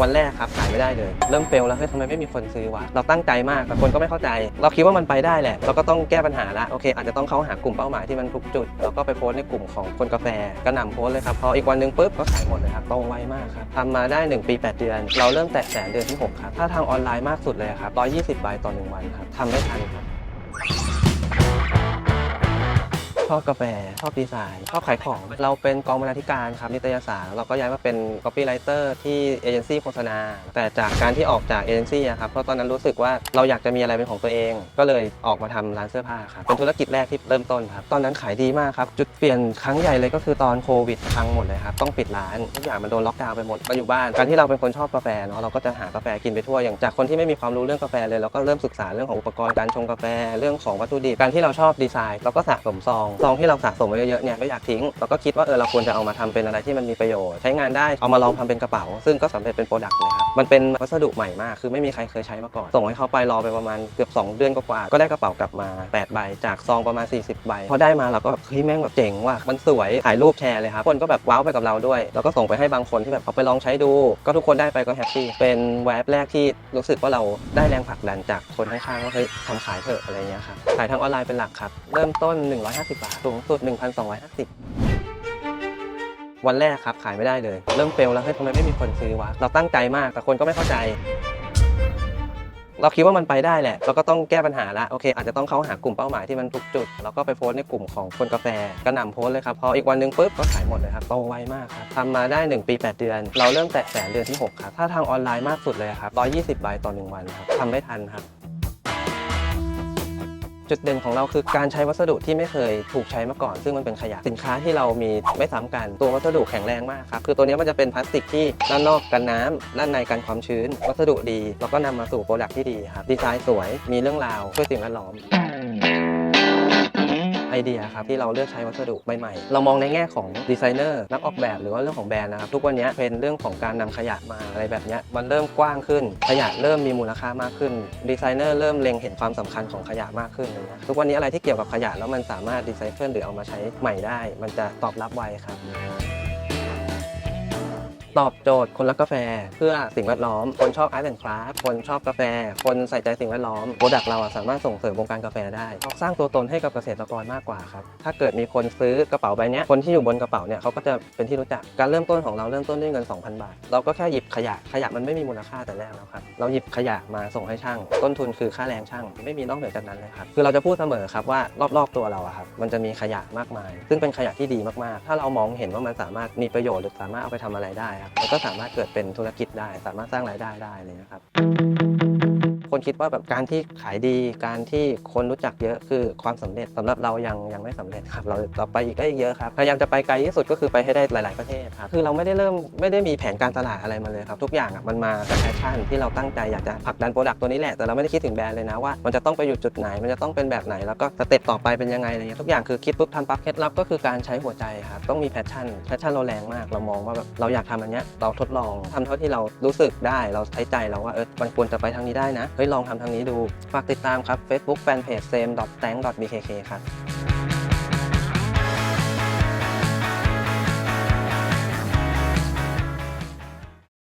วันแรกครับขายไม่ได้เลย เริ่มเฟลแล้วเฮ้ยทำไมไม่มีคนซื้อวะเราตั้งใจมากแต่คนก็ไม่เข้าใจ เราคิดว่ามันไปได้แหละ เราก็ต้องแก้ปัญหาละโอเค อาจจะต้องเข้าหากลุ่มเป้าหมายที่มันทุกจุดแล้วก็ไปโพสในกลุ่มของคนกาแฟกระหน่ำโพสเลยครับพออีกวันหนึ่งปุ๊บก็ขายหมดเลยครับโตไวมากครับทำมาได้ 1 ปี 8 เดือน เราเริ่มแตะแสนเดือนที่6ครับถ้าทางออนไลน์มากสุดเลยครับ120ใบต่อหนึ่งวันครับทำไม่ทันครับ ชอบกาแฟ ชอบดีไซน์ ชอบขายของ เราเป็นกองบรรณาธิการครับนิตยสารเราก็ย้ายมาเป็น copywriter ที่เอเจนซี่โฆษณา แต่จากการที่ออกจากเอเจนซี่อะครับเพราะตอนนั้นรู้สึกว่าเราอยากจะมีอะไรเป็นของตัวเอง ก็เลยออกมาทำร้านเสื้อผ้าครับเป็นธุรกิจแรกที่เริ่มต้นครับตอนนั้นขายดีมากครับจุดเปลี่ยนครั้งใหญ่เลยก็คือตอนโควิดพังหมดเลยครับต้องปิดร้านทุกอย่างมันโดนล็อกดาวน์ไปหมดมาอยู่บ้านการที่เราเป็นคนชอบกาแฟเนาะเราก็จะหากาแฟกินไปทั่วอย่างจากคนที่ไม่มีความรู้เรื่องกาแฟเลยเราก็เริ่มศึกษาเรื่องของอุปกรณ์การชงกาแฟเรื่องของวัตถุดิบการที่เราชอบดีไซน์เราก็สะสมซองซองที่เราสะสมไว้เยอะๆเนี่ยไม่อยากทิ้งเราก็คิดว่าเออเราควรจะเอามาทำเป็นอะไรที่มันมีประโยชน์ ใช้งานได้เอามาลองทำเป็นกระเป๋า ซึ่งก็สำเร็จเป็นโปรดักต์เลยครับมันเป็นวัสดุใหม่มาก คือไม่มีใครเคยใช้มาก่อน ส่งให้เขาไปรอไปประมาณเกือบ2 เดือนกว่าๆก็ได้กระเป๋ากลับมา8ใบจากซองประมาณ 40ใบพอได้มาเราก็เฮ้ยแม่งแบบเจ๋งว่ะมันสวยถ่ายรูปแชร์เลยครับคนก็แบบว้าวไปกับเราด้วยแล้วก็ส่งไปให้บางคนที่แบบเอาไปลองใช้ดู ก็ทุกคนได้ไปก็แฮปปี้เป็นแวบแรกที่รู้สึกว่าเราได้แรงผลักดันจากคนข้างๆว่าเฮ้ยทำขายเถอะอะไรเงี้ยครับขายทางออนไลน์เป็นหลักครับเริ่มต้น 150บาทสูงสุด 1,250 วันแรกครับขายไม่ได้เลย เริ่มเฟลแล้วเฮ้ยทำไมไม่มีคนซื้อวะ เราตั้งใจมากแต่คนก็ไม่เข้าใจ เราคิดว่ามันไปได้แหละ เราก็ต้องแก้ปัญหาละโอเค อาจจะต้องเข้าหากลุ่มเป้าหมายที่มันทุกจุด แล้วก็ไปโพสในกลุ่มของคนกาแฟกระหน่ำโพสเลยครับพออีกวันหนึ่งปุ๊บก็ขายหมดเลยครับโตไวมากครับทำมาได้ 1 ปี 8 เดือน เราเริ่มแตะแสนเดือนที่6ครับถ้าทางออนไลน์มากสุดเลยครับ120ใบต่อหนึ่งวันครับทำไม่ทันครับ จุดเด่นของเราคือการใช้วัสดุที่ไม่เคยถูกใช้มาก่อน ซึ่งมันเป็นขยะสินค้าที่เรามีไม่ซ้ำกันตัววัสดุแข็งแรงมากครับคือตัวนี้มันจะเป็นพลาสติกที่ด้านนอกกันน้ำด้านในกันความชื้น วัสดุดี แล้วก็นำมาสู่โปรดักที่ดีครับดีไซน์สวยมีเรื่องราวช่วยสิ่งแวดล้อม เดียครับที่เราเลือกใช้วัสดุใหม่ๆเรามองในแง่ของดีไซเนอร์นักออกแบบหรือว่าเรื่องของแบรนด์นะครับทุกวันนี้เป็นเรื่องของการนำขยะมาอะไรแบบนี้มันเริ่มกว้างขึ้น ขยะเริ่มมีมูลค่ามากขึ้นดีไซเนอร์เริ่มเล็งเห็นความสำคัญของขยะมากขึ้นเลยนะทุกวันนี้อะไรที่เกี่ยวกับขยะแล้วมันสามารถดีไซเคิลหรือเอามาใช้ใหม่ได้ มันจะตอบรับไวครับ ตอบโจทย์คนรักกาแฟ เพื่อสิ่งแวดล้อม คนชอบอาร์ตแอนด์คราฟคนชอบกาแฟ คนใส่ใจสิ่งแวดล้อมโปรดักต์เราอะสามารถส่งเสริมวงการกาแฟได้ สร้างตัวตนให้กับเกษตรกรมากกว่าครับถ้าเกิดมีคนซื้อกระเป๋าใบนี้คนที่อยู่บนกระเป๋าเนี่ยเขาก็จะเป็นที่รู้จักการเริ่มต้นของเราเริ่มต้นด้วยเงิน 2,000 บาท เราก็แค่หยิบขยะขยะมันไม่มีมูลค่าแต่แรกแล้วครับเราหยิบขยะมาส่งให้ช่าง ต้นทุนคือค่าแรงช่าง ไม่มีนอกเหนือจากนั้นเลยครับคือเราจะพูดเสมอครับว่ารอบๆตัวเราอะครับมันจะมีขยะมากมาย ซึ่งเป็นขยะที่ดีมากๆ ถ้าเรามองเห็นว่ามันสามารถมีประโยชน์หรือสามารถเอาไปทำอะไรได้ครับมันก็สามารถเกิดเป็นธุรกิจได้ สามารถสร้างรายได้ได้เลยนะครับ คนคิดว่าแบบการที่ขายดี การที่คนรู้จักเยอะคือความสำเร็จสำหรับเรายังยังไม่สำเร็จครับ เราเราไปอีกก็อีกเยอะครับพยายามจะไปไกลที่สุดก็คือไปให้ได้หลาย ๆประเทศครับคือเราไม่ได้เริ่มไม่ได้มีแผนการตลาดอะไรมาเลยครับทุกอย่างอะมันมาจากแพชชั่นที่เราตั้งใจอยากจะผลักดันโปรดักต์ตัวนี้แหละแต่เราไม่ได้คิดถึงแบรนด์เลยนะว่ามันจะต้องไปอยู่จุดไหนมันจะต้องเป็นแบบไหนแล้วก็สเต็ปต่อไปเป็นยังไงอะไรเงี้ยทุกอย่างคือคิดปุ๊บทำปั๊บเคล็ดลับก็คือการใช้หัวใจครับต้องมีแพชชั่นแพชชั่นเราแรงมากเรามองว่าแบบเราอยากทำอันเนี้ยเราทดลองทำเท่าที่เรารู้สึกได้เราใช้ใจเราว่าเออมันควรจะไปทางนี้ได้นะเฮ้ยลองทำทางนี้ดู ฝากติดตามครับ Facebook Fanpage same tank bkk ครับ